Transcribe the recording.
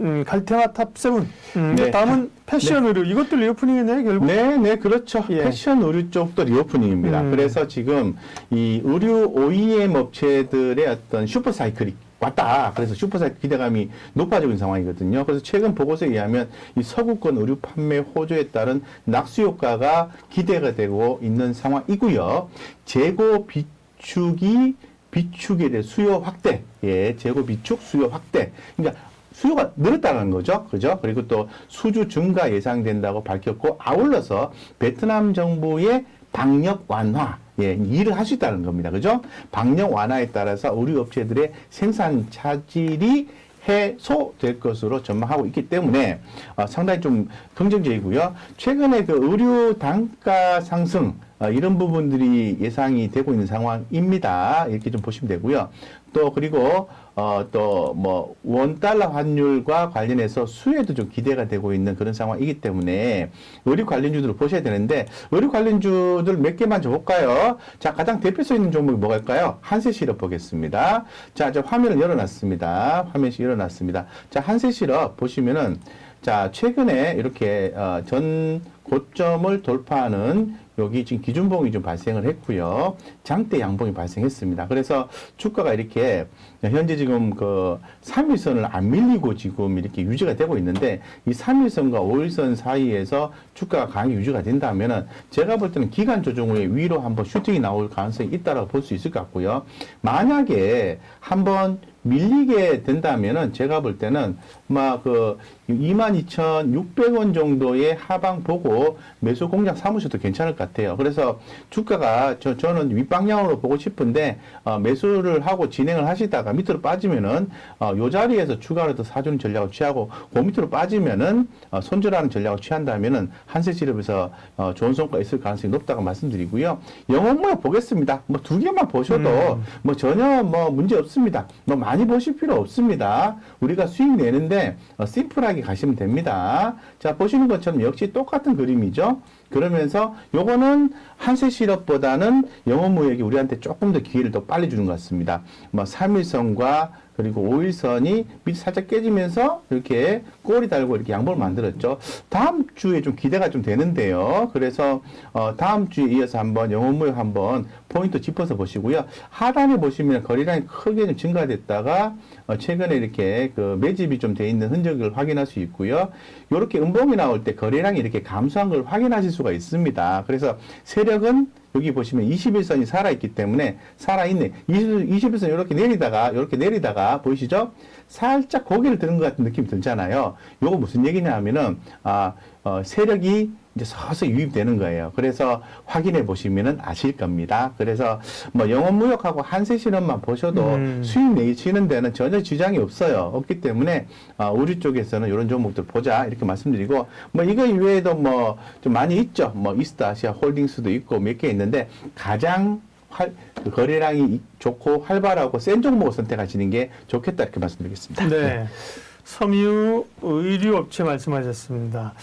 음, 갈테마 탑 세븐. 음, 네. 다음은 패션 의류. 이것도 리오프닝이네 결국. 네, 네, 그렇죠. 예. 패션 의류 쪽도 리오프닝입니다. 음. 그래서 지금 이 의류 OEM 업체들의 어떤 슈퍼 사이클이 왔다. 그래서 슈퍼 사이클 기대감이 높아지고 있는 상황이거든요. 그래서 최근 보고서에 의하면 이 서구권 의류 판매 호조에 따른 낙수 효과가 기대가 되고 있는 상황이고요. 재고 비축이 비축에 대한 수요 확대, 예, 재고 비축 수요 확대. 그러니까 수요가 늘었다는 거죠. 그죠? 그리고 또 수주 증가 예상된다고 밝혔고 아울러서 베트남 정부의 방역 완화, 예, 일을 할 수 있다는 겁니다. 그죠? 방역 완화에 따라서 우리 업체들의 생산 차질이 해소될 것으로 전망하고 있기 때문에 어, 상당히 좀 긍정적이고요. 최근에 그 의류 단가 상승 어, 이런 부분들이 예상이 되고 있는 상황입니다. 이렇게 좀 보시면 되고요. 또 그리고 어, 또 뭐 원달러 환율과 관련해서 수혜도 좀 기대가 되고 있는 그런 상황이기 때문에 의류 관련주들을 보셔야 되는데 의류 관련주들 몇 개만 좀 볼까요? 자 가장 대표성 있는 종목이 뭐갈까요? 한세 시럽 보겠습니다. 자, 저 화면을 열어놨습니다. 화면이 열어놨습니다. 자 한세 시럽 보시면은 자 최근에 이렇게 어, 전 고점을 돌파하는 여기 지금 기준봉이 좀 발생을 했고요. 장대 양봉이 발생했습니다. 그래서 주가가 이렇게 현재 지금 그 3일선을 안 밀리고 지금 이렇게 유지가 되고 있는데 이 3일선과 5일선 사이에서 주가가 강하게 유지가 된다면은 제가 볼 때는 기간 조정 후에 위로 한번 슈팅이 나올 가능성이 있다라고 볼 수 있을 것 같고요. 만약에 한번 밀리게 된다면은 제가 볼 때는 막그 22,600원 정도의 하방 보고 매수 공략 삼으셔도 괜찮을 것 같아요. 그래서 주가가 저 저는 윗방향으로 보고 싶은데 어, 매수를 하고 진행을 하시다가 밑으로 빠지면은 어, 요 자리에서 추가로 더 사주는 전략을 취하고 그 밑으로 빠지면은 어, 손절하는 전략을 취한다면은 한세 시럽에서 어, 좋은 성과 있을 가능성이 높다고 말씀드리고요. 영업무역 보겠습니다. 뭐 두 개만 보셔도 음. 뭐 전혀 뭐 문제 없습니다. 뭐 많이 보실 필요 없습니다. 우리가 수익 내는데 어, 심플하게 가시면 됩니다. 자 보시는 것처럼 역시 똑같은 그림이죠. 그러면서 요거는 한세 시럽보다는 영업무역이 우리한테 조금 더 기회를 더 빨리 주는 것 같습니다. 뭐 3일선과 그리고 5일선이 밑 살짝 깨지면서 이렇게 꼬리 달고 이렇게 양봉을 만들었죠. 다음 주에 좀 기대가 좀 되는데요. 그래서 어, 다음 주에 이어서 한번 영업무역 한번 포인트 짚어서 보시고요. 하단에 보시면 거래량이 크게 좀 증가됐다가 어, 최근에 이렇게 그 매집이 좀 돼 있는 흔적을 확인할 수 있고요. 이렇게 음봉이 나올 때 거래량이 이렇게 감소한 걸 확인하실 수가 있습니다. 그래서 세력은 여기 보시면 21선이 살아있기 때문에 살아있네. 21선 이렇게 내리다가, 이렇게 내리다가, 보이시죠? 살짝 고개를 드는 것 같은 느낌이 들잖아요. 요거 무슨 얘기냐 하면은, 아, 어, 세력이 이제 서서히 유입되는 거예요. 그래서 확인해 보시면은 아실 겁니다. 그래서 뭐 영업무역하고 한세 실험만 보셔도 음. 수익 내시는 데는 전혀 지장이 없어요. 없기 때문에 어, 우리 쪽에서는 이런 종목들 보자 이렇게 말씀드리고 뭐 이거 이외에도 뭐 좀 많이 있죠. 뭐 이스타아시아 홀딩스도 있고 몇 개 있는데 가장 활, 그 거래량이 이- 좋고 활발하고 센 종목을 선택하시는 게 좋겠다 이렇게 말씀드리겠습니다. 네. 섬유 의류 업체 말씀하셨습니다.